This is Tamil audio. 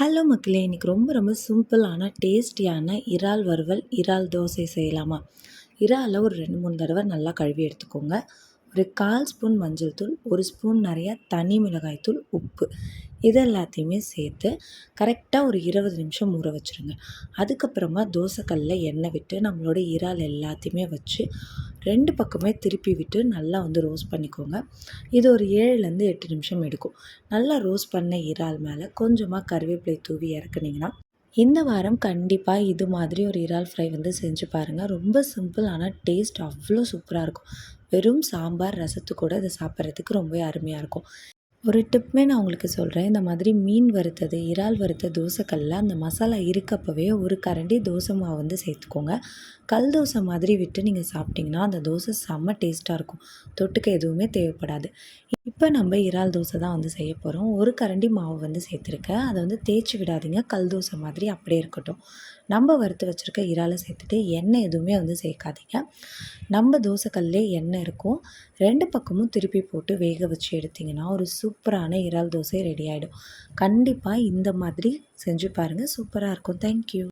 ஹலோ மக்களே இன்றைக்கி ரொம்ப ரொம்ப சிம்பிளான டேஸ்டியான இறால் வறுவல் இறால் தோசை செய்யலாமா? இறாலை ஒரு ரெண்டு மூணு தடவை நல்லா கழுவி எடுத்துக்கோங்க. ஒரு கால் ஸ்பூன் மஞ்சள் தூள் ஒரு ஸ்பூன் நிறையா தனி மிளகாய் தூள் உப்பு. இது எல்லாத்தையுமே சேர்த்து கரெக்டாக ஒரு இருபது நிமிஷம் ஊற வச்சுருங்க. அதுக்கப்புறமா தோசைக்கல்லில் எண்ணெய் விட்டு நம்மளோட இறால் எல்லாத்தையுமே வச்சு ரெண்டு பக்கமே திருப்பி விட்டு நல்லா வந்து ரோஸ்ட் பண்ணிக்கோங்க. இது ஒரு ஏழுலேருந்து எட்டு நிமிஷம் எடுக்கும். நல்லா ரோஸ்ட் பண்ண இறால் மேலே கொஞ்சமாக கருவேப்பிலை தூவி இறக்குனிங்கன்னா இந்த வாரம் கண்டிப்பாக இது மாதிரி ஒரு இறால் ஃப்ரை வந்து செஞ்சு பாருங்கள் ரொம்ப சிம்பிள் ஆனால் டேஸ்ட் அவ்வளோ சூப்பராக இருக்கும். வெறும் சாம்பார் ரசத்து கூட இதை சாப்பிட்றதுக்கு ரொம்பவே அருமையாக இருக்கும். ஒரு டிப்புமே நான் உங்களுக்கு சொல்கிறேன் இந்த மாதிரி மீன் வறுத்தது இறால் வறுத்த தோசைக்கல்லில் அந்த மசாலா இருக்கப்பவே ஒரு கரண்டி தோசை மாவு வந்து சேர்த்துக்கோங்க. கல் தோசை மாதிரி விட்டு நீங்கள் சாப்பிட்டிங்கன்னா அந்த தோசை செம்ம டேஸ்ட்டாக இருக்கும். தொட்டுக்க எதுவுமே தேவைப்படாது. இப்போ நம்ம இறால் தோசை தான் வந்து செய்ய போகிறோம் ஒரு கரண்டி மாவு வந்து சேர்த்துருக்கேன். அதை வந்து தேய்ச்சி விடாதீங்க. கல் தோசை மாதிரி அப்படியே இருக்கட்டும். நம்ம வறுத்து வச்சுருக்க இறாலை சேர்த்துட்டு எண்ணெய் எதுவுமே வந்து சேர்க்காதீங்க. நம்ம தோசைக்கல்லே எண்ணெய் இருக்கும். ரெண்டு பக்கமும் திருப்பி போட்டு வேக வச்சு எடுத்திங்கன்னா ஒரு சூப்பரான இறால் தோசை ரெடி ஆகிடும் கண்டிப்பாக இந்த மாதிரி செஞ்சு பாருங்கள் சூப்பராக இருக்கும். தேங்க்யூ